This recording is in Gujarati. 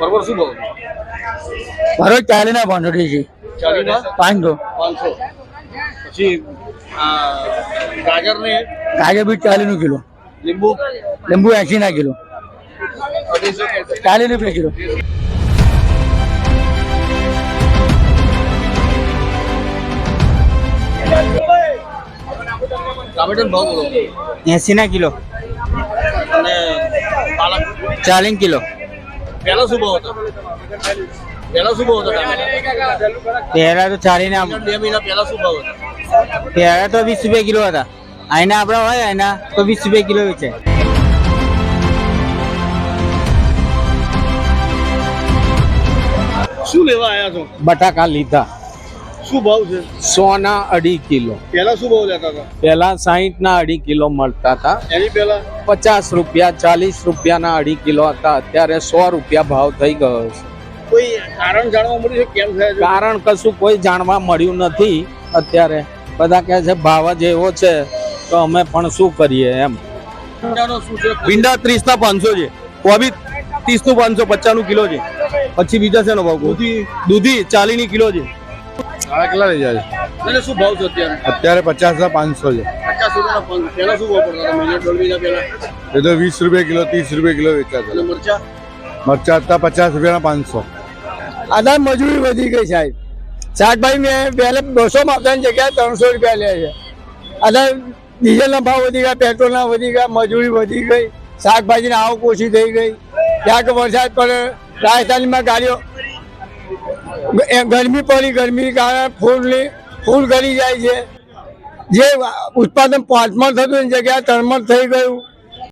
પરવળ શું ભાવ ભરો ચાલીના પાંચસો છે. ચાલીના? પાંચસો. પાંચસો. પછી ગાજર ને ગાજર બી ચાલી નું કિલો. લીંબુ? લીંબુ એસી ના કિલો ચાલી રૂપિયા કિલો. ટામેટાનો ભાવ બોલો. એસી ના કિલો. અને પાલક? ચાલીસ કિલો. પહેલા શું ભાવ હતો? પહેલા શું ભાવ હતો પહેલા તો ચાલી આમ. બે મહિના પહેલા શું ભાવ હતો? પહેલા તો વીસ રૂપિયા કિલો હતા. આઈના આપડા હોય આઈના તો વીસ રૂપિયા કિલો વેચે શું લેવા આવ્યા છો? બટાકા લીધા. શું ભાવ છે? સોના અઢી કિલો. પહેલા શું ભાવ લેતા હતા? પેલા સાહીઠ ના અઢી કિલો મળતા હતા. એની પહેલા? પચાસ રૂપિયા ચાલીસ રૂપિયાના અઢી કિલો હતા. અત્યારે સો રૂપિયા ભાવ થઈ ગયો છે. કોઈ કારણ જાણવા મળ્યું છે? કેમ થાય કારણ કશું કોઈ જાણવા મળ્યું નથી અત્યારે. બધા કહે છે ભાવ જ એવો છે તો અમે પણ શું કરીએ એમ. શું છે? ભીંડા ત્રીસ ના પાંચસો છે. કોબી ત્રીસનું પાંચસો પચાસનું કિલો છે. પછી બીજા છે ભાવ દૂધી. દૂધી ચાલી ની કિલો છે. કેટલા લઈ જાય? એટલે શું ભાવ છે અત્યારે? અત્યારે પચાસ હજાર પાંચસો છે. પચાસ રૂપિયાના પહેલા શું ભાવ પડતા મહિના દોઢ મહિના પહેલા? એ તો વીસ રૂપિયા કિલો ત્રીસ રૂપિયા કિલો વેચાતા મરચા? મરચા હતા પચાસ રૂપિયાના પાંચસો. આના મજૂરી વધી ગઈ સાહેબ. શાકભાજી મેં પહેલે બસો માપતાની જગ્યાએ ત્રણસો રૂપિયા લે છે. અને ડીઝલના ભાવ વધી ગયા પેટ્રોલના વધી ગયા મજૂરી વધી ગઈ શાકભાજીની આવક ઓછી થઈ ગઈ. ક્યાંક વરસાદ પડે રાજસ્થાનમાં ગાડીઓ ગરમી પડી, ગરમી કારણે ફૂલની, ફૂલ ગળી જાય છે. જે ઉત્પાદન પાંચમણ થતું એની જગ્યાએ ત્રણમણ થઈ ગયું.